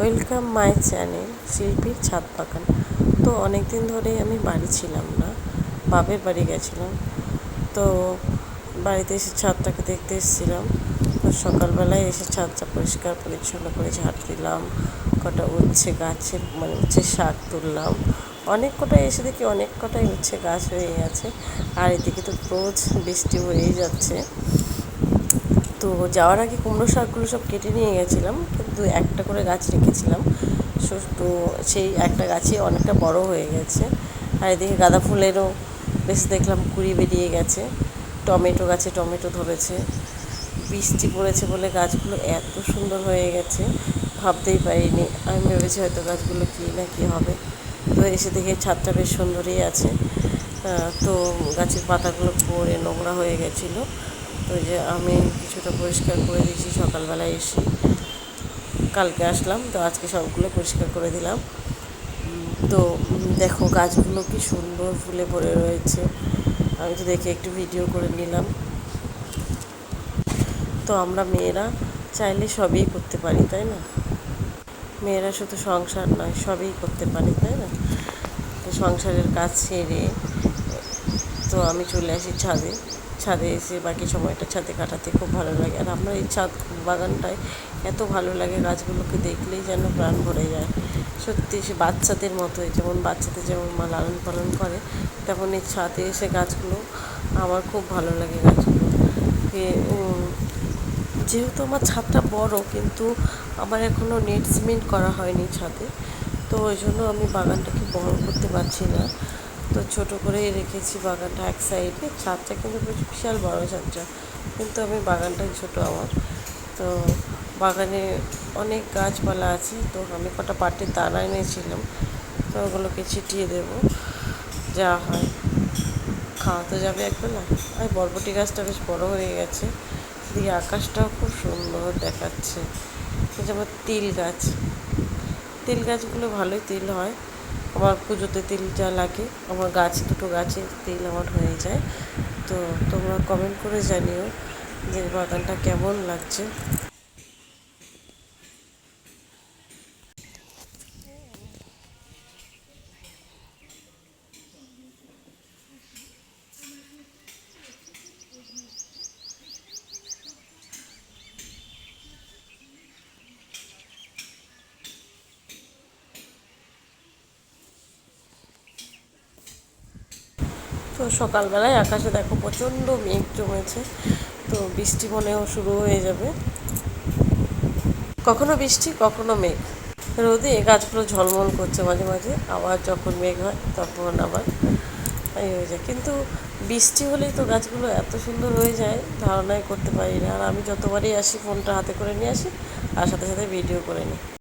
Welcome my channel শিল্পীর ছাদ বাগান তো অনেক দিন ধরেই আমি বাড়ি ছিলাম না, বাপের বাড়ি গেছিলাম। তো বাড়িতে এসে ছাদটাকে দেখতে এসেছিলাম। তো সকালবেলায় এসে ছাদটা পরিষ্কার, পরিচ্ছন্ন করে ঝাড় দিলাম। কটা উচ্ছে গাছের মানে উচ্ছে শাক তুললাম। অনেক কটাই এসে দেখি অনেক কটাই উচ্ছে গাছ হয়ে গেছে। আর এদিকে তো রোজ বৃষ্টি হয়েই যাচ্ছে। তো যাওয়ার আগে কুমড়ো শাকগুলো সব কেটে নিয়ে গেছিলাম, কিন্তু একটা করে গাছ রেখেছিলাম। তো সেই একটা গাছে অনেকটা বড় হয়ে গেছে। আর এদিকে গাঁদা ফুলেরও বেশ দেখলাম কুড়ি বেরিয়ে গেছে। টমেটো গাছে টমেটো ধরেছে। বৃষ্টি পড়েছে বলে গাছগুলো এত সুন্দর হয়ে গেছে, ভাবতেই পারিনি। আমি ভেবেছি হয়তো গাছগুলো কী না কী হবে। তো এসে দেখে ছাদটা বেশ সুন্দরই আছে। তো গাছের পাতাগুলো পড়ে নোংরা হয়ে গেছিল। তো যে আমি কিছুটা পরিষ্কার করে দিয়েছি, সকালবেলায় এসে কালকে আসলাম, তো আজকে সবগুলো পরিষ্কার করে দিলাম। তো দেখো গাছগুলো কি সুন্দর ফুলে ভরে রয়েছে। আমি তো দেখে একটু ভিডিও করে নিলাম। তো আমরা মেয়েরা চাইলে সবই করতে পারি, তাই না? মেয়েরা শুধু সংসার নয়, সবই করতে পারি, তাই না? সংসারের কাজ ছেড়ে তো আমি চলে আসি ছাদে। ছাদে এসে বাকি সময়টা ছাদে কাটাতে খুব ভালো লাগে। আর আমার এই ছাদ বাগানটায় এত ভালো লাগে গাছগুলোকে দেখলেই যেন প্রাণ ভরে যায়। সত্যি সে বাচ্চাদের মতোই, যেমন বাচ্চাদের যেমন মা লালন পালন করে, তেমন এই ছাদে এসে গাছগুলো আমার খুব ভালো লাগে গাছগুলো। যেহেতু আমার ছাদটা বড়, কিন্তু আমার এখনও নেট সিমেন্ট করা হয়নি ছাদে, তো ওই জন্য আমি বাগানটাকে বড় করতে পারছি না। তো ছোটো করেই রেখেছি বাগানটা এক সাইডে ছাদটা কিন্তু বিশাল বড় ছাদটা, কিন্তু আমি বাগানটাই ছোটো আমার। তো বাগানে অনেক গাছপালা আছে, তো আমি কটা পাটের দানা এনেছিলাম, তো ওগুলোকে ছিটিয়ে দেবো, যা হয়। খাওয়া তো যাবে একবেলা। আর বরবটি গাছটা বেশ বড় হয়ে গেছে, দিয়ে আকাশটাও খুব সুন্দর দেখাচ্ছে। যেমন তিল গাছ, তিল গাছগুলো ভালোই তিল হয়। আমার পুজোতে তিল যা লাগে। আমার গাছ, দুটো গাছে তেল আমার হয়ে যায়। তো তোমরা কমেন্ট করে জানিও যে বাগানটা কেমন লাগছে। তো সকালবেলায় আকাশে দেখো প্রচণ্ড মেঘ জমেছে, তো বৃষ্টি মনেও শুরু হয়ে যাবে। কখনো বৃষ্টি, কখনো মেঘ। রোদে গাছগুলো ঝলমল করছে মাঝে মাঝে, আবার যখন মেঘ হয় তখন আবার এই হয়ে যায়। কিন্তু বৃষ্টি হলেই তো গাছগুলো এত সুন্দর হয়ে যায়, ধারণাই করতে পারি না। আর আমি যতবারই আসি, ফোনটা হাতে করে নিয়ে আসি, আর সাথে সাথে ভিডিও করে নিই।